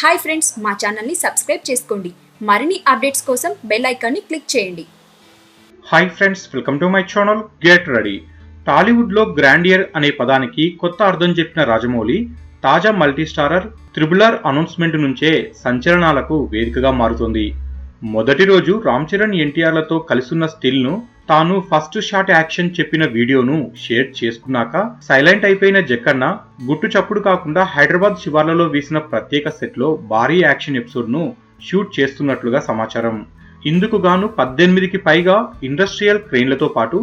Hi friends మా ఛానల్ని subscribe చేసుకోండి. మరిన్ని అప్డేట్స్ కోసం బెల్ ఐకాన్ని క్లిక్ చేయండి. Hi friends welcome to my channel get ready. టాలీవుడ్లో గ్రాండియర్ అనే పదానికి కొత్త అర్థం చెప్పిన రాజమౌళి తాజా మల్టీ స్టారర్ త్రిబులర్ అనౌన్స్మెంట్ నుంచే సంచలనాలకు వేదికగా మారుతోంది. మొదటి రోజు రామ్ చరణ్ ఎన్టీఆర్లతో కలిసున్న స్టిల్ను తాను ఫస్ట్ షాట్ యాక్షన్ చెప్పిన వీడియోను షేర్ చేసుకున్నాక సైలెంట్ అయిపోయిన జక్కన్న గుట్టు చప్పుడు కాకుండా హైదరాబాద్ శివార్లలో వేసిన ప్రత్యేక సెట్లో భారీ యాక్షన్ ఎపిసోడ్ను షూట్ చేస్తున్నట్లుగా సమాచారం. ఇందుకు గాను పద్దెనిమిదికి పైగా ఇండస్ట్రియల్ క్రెయిన్లతో పాటు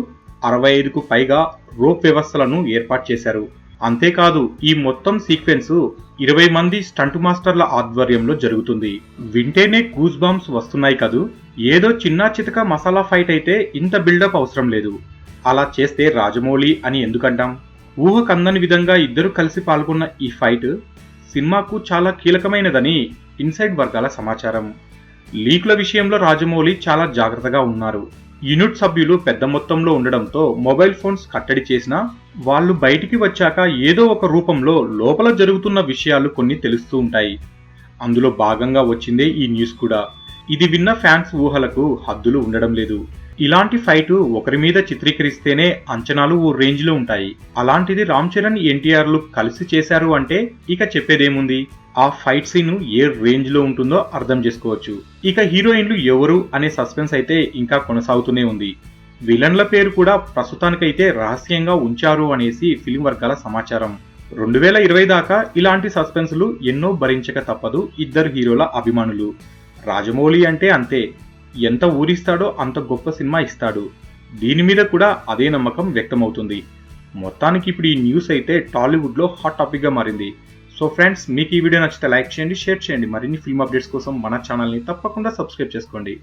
అరవై ఐదుకు పైగా రోప్ వ్యవస్థలను ఏర్పాటు చేశారు. అంతేకాదు ఈ మొత్తం సీక్వెన్స్ ఇరవై మంది స్టంట్ మాస్టర్ల ఆధ్వర్యంలో జరుగుతుంది. వింటేనే గూస్ బాంబ్స్ వస్తున్నాయి కదూ? ఏదో చిన్న చితక మసాలా ఫైట్ అయితే ఇంత బిల్డప్ అవసరం లేదు. అలా చేస్తే రాజమౌళి అని ఎందుకంటాం? ఊహ కందని విధంగా ఇద్దరు కలిసి పాల్గొన్న ఈ ఫైట్ సినిమాకు చాలా కీలకమైనదని ఇన్సైడ్ వర్గాల సమాచారం. లీక్ల విషయంలో రాజమౌళి చాలా జాగ్రత్తగా ఉన్నారు. యూనిట్ సభ్యులు పెద్ద మొత్తంలో ఉండడంతో మొబైల్ ఫోన్స్ కట్టడి చేసినా వాళ్ళు బయటికి వచ్చాక ఏదో ఒక రూపంలో లోపల జరుగుతున్న విషయాలు కొన్ని తెలుస్తూ ఉంటాయి. అందులో భాగంగా వచ్చిందే ఈ న్యూస్ కూడా. ఇది విన్న ఫ్యాన్స్ ఊహలకు హద్దులు ఉండడం లేదు. ఇలాంటి ఫైట్ ఒకరి మీద చిత్రీకరిస్తేనే అంచనాలు ఓ రేంజ్లో ఉంటాయి. అలాంటిది రామ్ చరణ్ ఎన్టీఆర్లు కలిసి చేశారు అంటే ఇక చెప్పేదేముంది? ఆ ఫైట్ సీన్ ఏ రేంజ్లో ఉంటుందో అర్థం చేసుకోవచ్చు. ఇక హీరోయిన్లు ఎవరు అనే సస్పెన్స్ అయితే ఇంకా కొనసాగుతూనే ఉంది. విలన్ల పేరు కూడా ప్రస్తుతానికైతే రహస్యంగా ఉంచారు అనేసి ఫిలిం వర్గాల సమాచారం. రెండు వేల ఇరవై దాకా ఇలాంటి సస్పెన్స్లు ఎన్నో భరించక తప్పదు ఇద్దరు హీరోల అభిమానులు. రాజమౌళి అంటే అంతే. ఎంత ఊరిస్తాడో అంత గొప్ప సినిమా ఇస్తాడు. దీని మీద కూడా అదే నమ్మకం వ్యక్తమవుతుంది. మొత్తానికి ఇప్పుడు ఈ న్యూస్ అయితే టాలీవుడ్లో హాట్ టాపిక్గా మారింది. సో ఫ్రెండ్స్ మీకు ఈ వీడియో నచ్చితే లైక్ చేయండి షేర్ చేయండి. మరిన్ని ఫిల్మ్ అప్డేట్స్ కోసం మన ఛానల్ని తప్పకుండా సబ్స్క్రైబ్ చేసుకోండి.